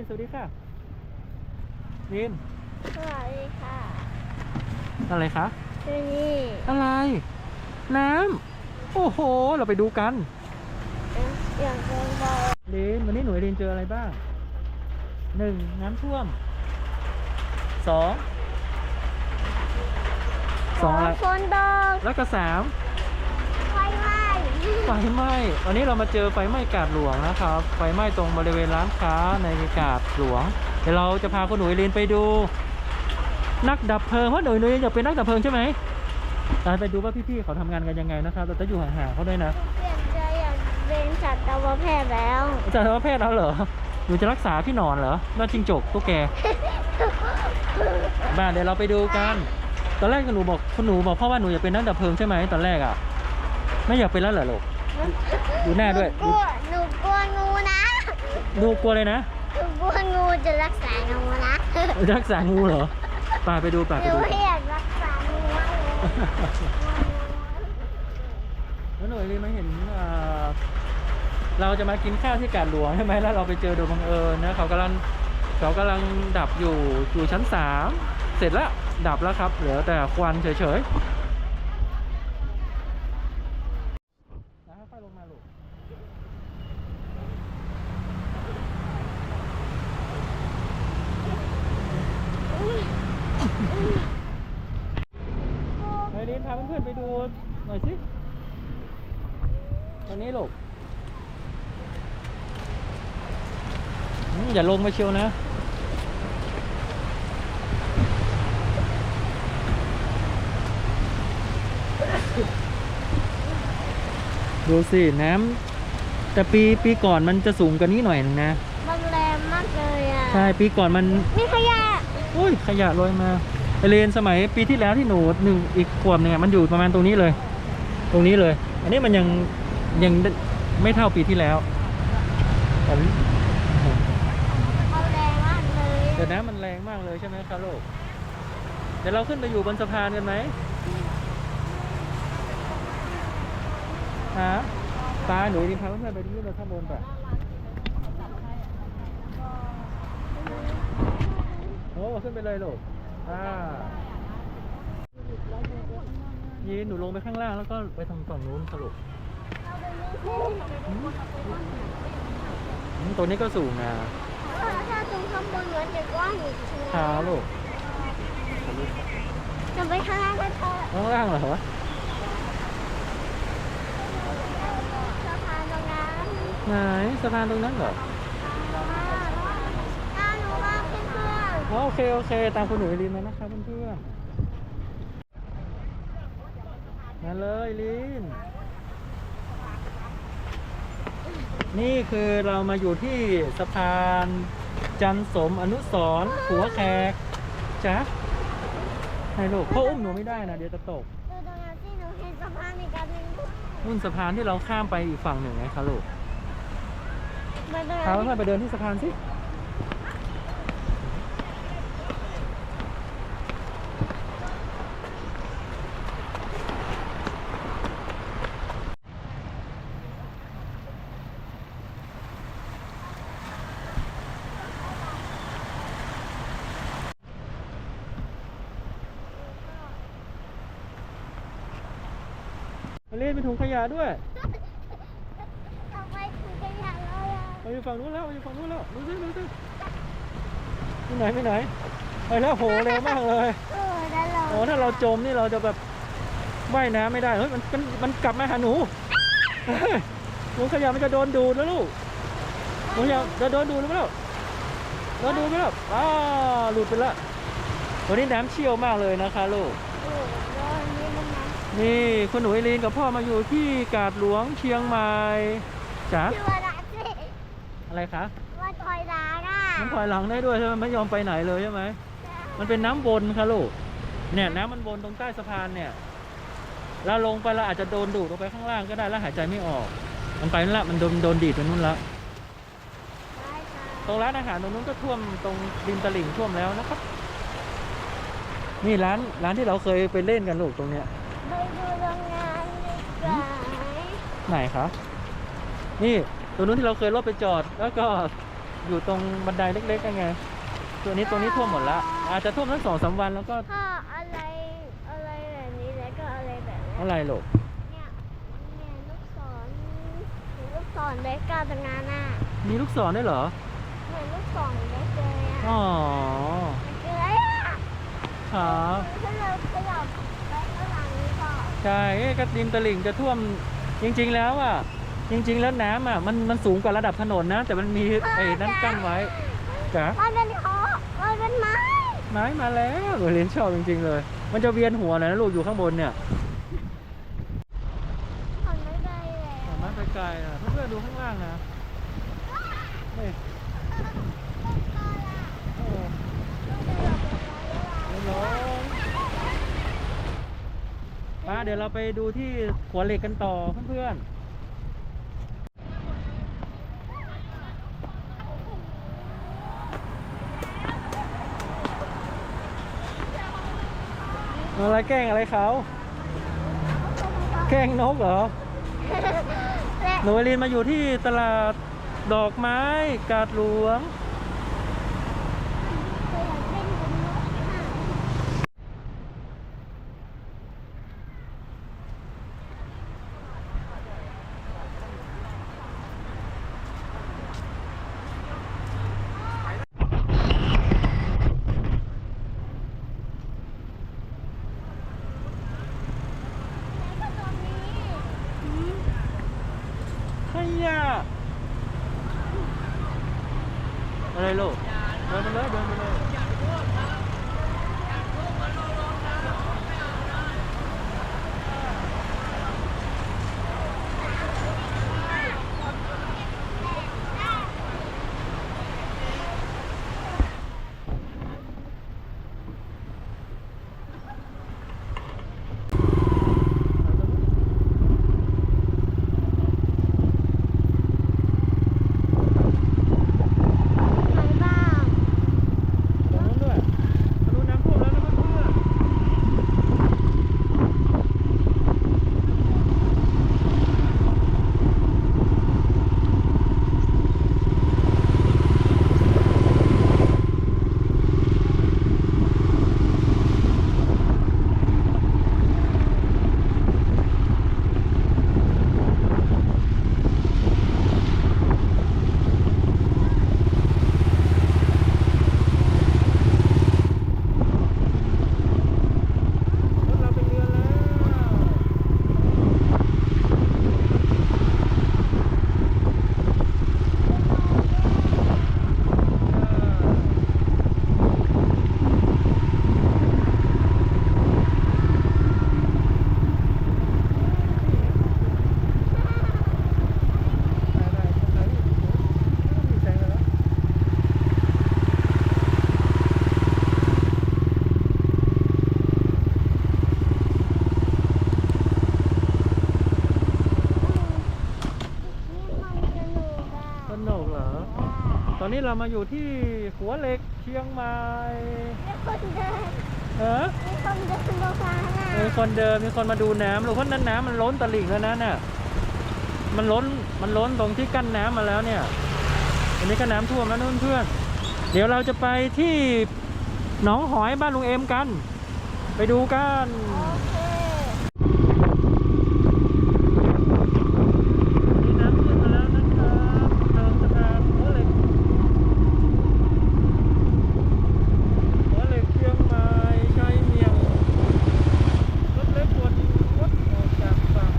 นสวัสดีค่ะลินสวัสดีค่ะ อะไรคะที่นี่อะไร น้ำโอ้โห เราไปดูกันอย่างเป็นบอลลินวันนี้หนูลินเจออะไรบ้างหนึ่งน้ำท่วมสองสองอะไรฝนตกแล้วก็สามไฟไหม้ ไฟไหม้วันนี้เรามาเจอไฟไหม้กาดหลวงนะครับ ไฟไหม้ตรงบริเวณร้านค้าในกาดหลวง เดี๋ยวเราจะพาคุณหนุ่ยลินไปดู นักดับเพลิงเพราะหนุ่ยหนุ่ยอยากเป็นนักดับเพลิงใช่ไหมไปดูว่าพี่ๆเขาทำงานกันยังไงนะครับ เราจะอยู่ห่างๆเขาด้วยนะเปลี่ยนใจอยากเป็นสัตวแพทย์แล้วอาจารย์ว่าแพทย์แล้วเหรอหนูจะรักษาพี่หนอนเหรอน่าจิงจกตุ๊กแกมาเดี๋ยวเราไปดูกัน ตอนแรกหนูบอกคุณหนูบอกพ่อว่าหนูอยากเป็นนักดับเพลิงใช่ไหมตอนแรกอะ ไม่อยากเป็นแล้วเหรอลูก ดูหน้าด้วยหนูกลัวหนูกลัวงูนะดูกลัวเลยนะ หนูกลัวงูจะรักษางูนะรักษางูเหรอไป่าไปดูไป่าหไปนูดูไม่อยากรักษางูมากเลยแล้วหน่วยเรียนมาเห็นเอ่อเราจะมากินข้าวที่กาดหลวงใช่ไหมแล้วเราไปเจอโดยบังเอิญนะเขากำลังเขากำลังดับอยู่อยู่ชั้นสามเสร็จแล้วดับแล้วครับเหลือแต่ควันเฉยๆนะค่อยๆลงมาลูกเฮ้ยลินพาเพื่อนๆไปดูหน่อยสิตรงนี้ลูกอืมอย่าลงมาเชียวนะดูสิน้ำแต่ปีปีก่อนมันจะสูงกว่านี้หน่อยหนึงนะมันแรงมากเลยอะ ใช่ ปีก่อนมันนี่ขยะ อุ้ย ขยะลอยมา ไอเลนสมัยปีที่แล้วที่หนูหนึ่งอีกขวบหนึ่งอะมันอยู่ประมาณตรงนี้เลย ตรงนี้เลย อันนี้มันยังยังไม่เท่าปีที่แล้วแต่เขาแรงมากเลยแต่น้ำมันแรงมากเลยใช่ไหมครับลูกเดี๋ยวเราขึ้นไปอยู่บนสะพานกันไหมฮะตาหนูดิพาเพื่อนๆไปที่เราข้างบนไปโอ้ขึ้นไปเลยลูก อ่ายีนหนูลงไปข้างล่างแล้วก็ไปทางฝั่งนู้นสรุปอืมตัวนี้ก็สูงนะถ้าตรงข้างบนเหมือนจะกว้างอีกทีขาลูกจะไปข้างล่างกันเถอะข้างล่างเหรอสะพานตรงนั้นไหนสะพานตรงนั้นเหรอ ถ้าหนูว่าเพื่อน อ๋อโอเค โอเค ตามคุณหนูลินมานะครับเพื่อนๆมาเลยลิน นี่คือเรามาอยู่ที่สะพานจันสมอนุสรณ์หัวแขกจ๊ะให้ลูกเขาอุ้มหนูไม่ได้นะ เดี๋ยวจะตกๆดูตรงนั้นที่หนูเห็นสะพานอีกอันหนึ่งนุ่นสะพานที่เราข้ามไปอีกฝั่งหนึ่งไงคะลูกมาดูพาเพื่อนๆไปเดินที่สะพานสิ มาเล่นเป็นถุงขยะด้วยเอาไปถึงขยะเลยอะเราอยู่ฝั่งนู้นแล้วเราอยู่ฝั่งนู้นแล้วดูสิดูสิไปไหนไปไหนไปแล้วโหเร็วมากเลยเออได้เลยโอ้ถ้าเราจมนี่เราจะแบบว่ายน้ำไม่ได้เฮ้ยมันมันมันกลับมาหาหนูเฮ้ยหนูขยะมันจะโดนดูดแล้วลูกหนูขยะจะโดนดูดหรือเปล่าโดนดูดไหมล่ะอ้าวหลุดไปละวันนี้น้ำเชี่ยวมากเลยนะคะลูก โอ้โดนนี่มัน นะนี่คุณหนูไอรีนกับพ่อมาอยู่ที่กาดหลวงเชียงใหม่จ๋าชื่อว่าอะไรสิอะไรคะว่าถอยหลังอะมันถอยหลังได้ด้วยใช่ไหมไม่ยอมไปไหนเลยใช่ไหมมันเป็นน้ำวนค่ะลูกเนี่ยน้ำมันวนตรงใต้สะพานเนี่ยเราลงไปเราอาจจะโดนดูดลงไปข้างล่างก็ได้แล้วหายใจไม่ออก มันไปนั่นละมันโดนโดนดีดไปนู่นละได้ค่ะตรงร้านอาหารตรงนู้นก็ท่วมตรงริมตลิ่งท่วมแล้วนะครับ นี่ร้านร้านที่เราเคยไปเล่นกันลูกตรงเนี้ย ไปดูโรงงานดีกว่าไหนคะนี่ตรงนู้นที่เราเคยรถไปจอด แล้วก็อยู่ตรงบันไดเล็กๆยังไง ตัวนี้ตรงนี้ท่วมหมดละอาจจะท่วมทั้งสองสามวันแล้วก็ถ้าอะไรอะไรแบบนี้แล้วก็อะไรแบบนี้อะไรหรอกเนี่ยเนี่ยลูกศรลูกศรเล็กกาตรงนั้นน่ะมีลูกศรด้วยเหรอเหมือนลูกศรเล็กเลยอะอ๋อมันคืออะไรอะครับถ้าเราขยับไปข้างหลังนี้ก่อน ใช่เอ๊ะกระดิมตลิ่งจะท่วมจริง ๆ แล้วอะจริง ๆ แล้วน้ำอะมันมันสูงกว่าระดับถนนนะ แต่มันมีไอ้นั้นกั้นไว้จ้ะมันเป็นเขามันเป็นไม้ไม้มาแล้วเรียนชอบจริง ๆ เลย มันจะเวียนหัวหน่อยนะลูกอยู่ข้างบนเนี่ยของไม่ได้แล้วสามารถไปไกลนะเพื่อนๆดูข้างล่างนะเฮ้ยโอ้ไม่ร้อน ป้าเดี๋ยวเราไปดูที่หัวเหล็กกันต่อเพื่อนๆอะไรแกล้งอะไรเขาแกล้งนกเหรอและหนูวลินมาอยู่ที่ตลาดดอกไม้กาดหลวง นี้เรามาอยู่ที่หัวเหล็กเชียงใหม่มีคนเดินเออมีคนเดินลงมาน่ะมีคนเดินมีคนมาดูน้ำลูกเพราะนั้นน้ำมันล้นตลิ่งแล้วนะเนี่ยมันล้นมันล้นตรงที่กั้นน้ำมาแล้วเนี่ยอันนี้ก็น้ำท่วมแล้วนู่นเพื่อนเดี๋ยวเราจะไปที่หนองหอยบ้านลุงเอ็มกัน ไปดูกันน้ำขึ้นมาแล้วนะครับเติมสะพานหัวเหล็ก หัวเหล็กเชียงใหม่ชัยเมียงรถเล็กควรงดออกจากฝั่ง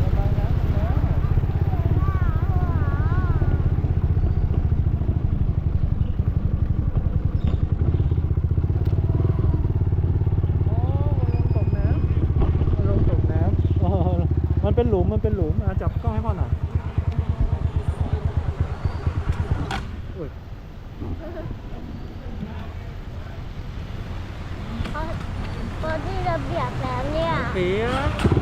ระบายน้ำแล้วโอ้มันลงตกน้ำมันลงตกน้ำอ๋อมันเป็น หลุมมันเป็นหลุมอะจับกล้องให้พ่อหน่อยอุ้ยเขาบนที่ระเบียบแล้วเนี่ย เปียก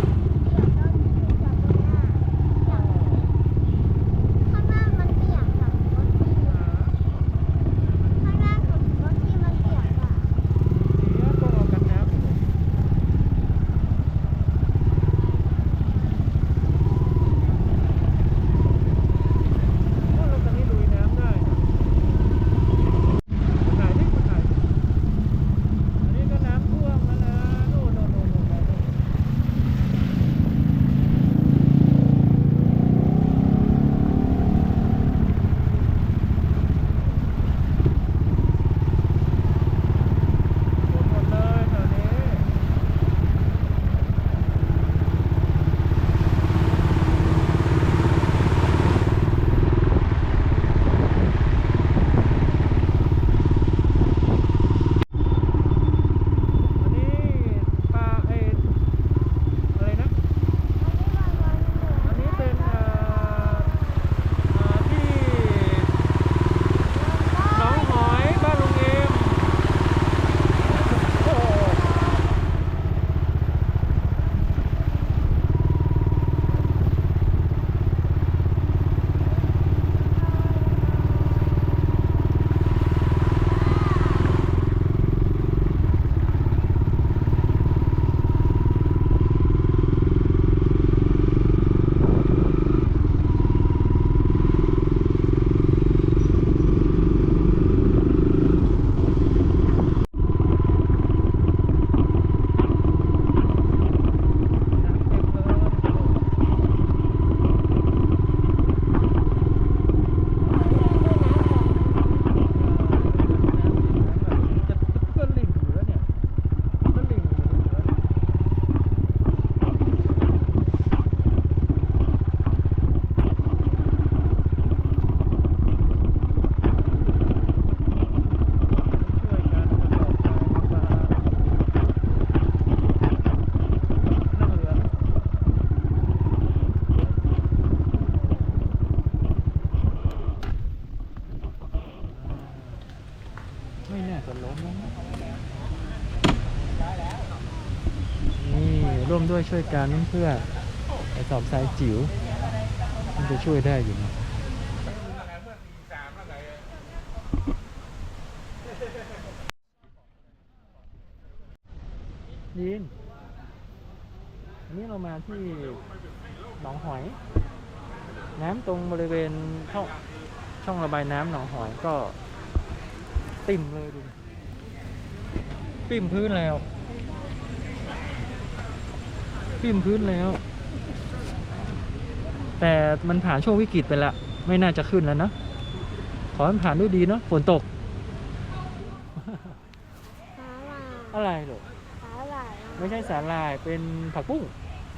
มด้วยช่วยกันเพื่อไอ้สอบทรายจิ๋วมันจะช่วยได้อยู่นะยินอันนี้เรามาที่หนองหอย น้ำตรงบริเวณช่องช่องระบายน้ำหนองหอยก็ติ่มเลยดูดิปิ่มพื้นแล้ว ปิ่มพื้นแล้ว แต่มันผ่านช่วงวิกฤตไปละ ไม่น่าจะขึ้นแล้วนะ ขอให้มันผ่านด้วยดีเนาะฝนตกสาหร่ายอะไรเหรอสาหร่ายไม่ใช่สาลายเป็นผักบุ้ง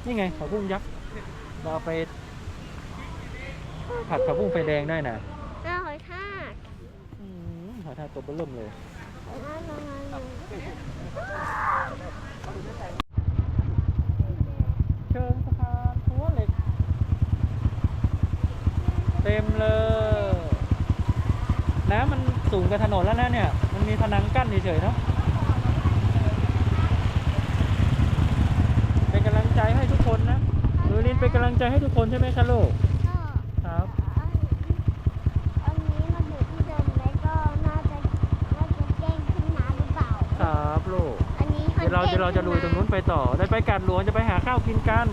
นี่ไงผักบุ้งยักษ์เราเอาไป ผัดผักบุ้งไฟแดงได้นะหน้าหอยทากอืมหอยทากตัวเบอเริ่มเลย หอยทากประมาณหนึ่ง เชิงสะพานรั้วเหล็ก เต็มเลย น้ำมันสูงกับถนนแล้วนะเนี่ย มันมีพนังกั้นเฉยๆเนาะเป็นกำลังใจให้ทุกคนนะลูลินเป็นกำลังใจให้ทุกคนใช่ไหมคะลูก ก็ ครับ อันนี้มันอยู่ที่เดิมแล้วก็น่าจะน่าจะเก้งขึ้นมาหรือเปล่า ครับลูก อันนี้ เราเดี๋ยวเราจะลุยตรงนู้นไปต่อได้ไปกัดหลวงจะไปหาข้าวกินกัน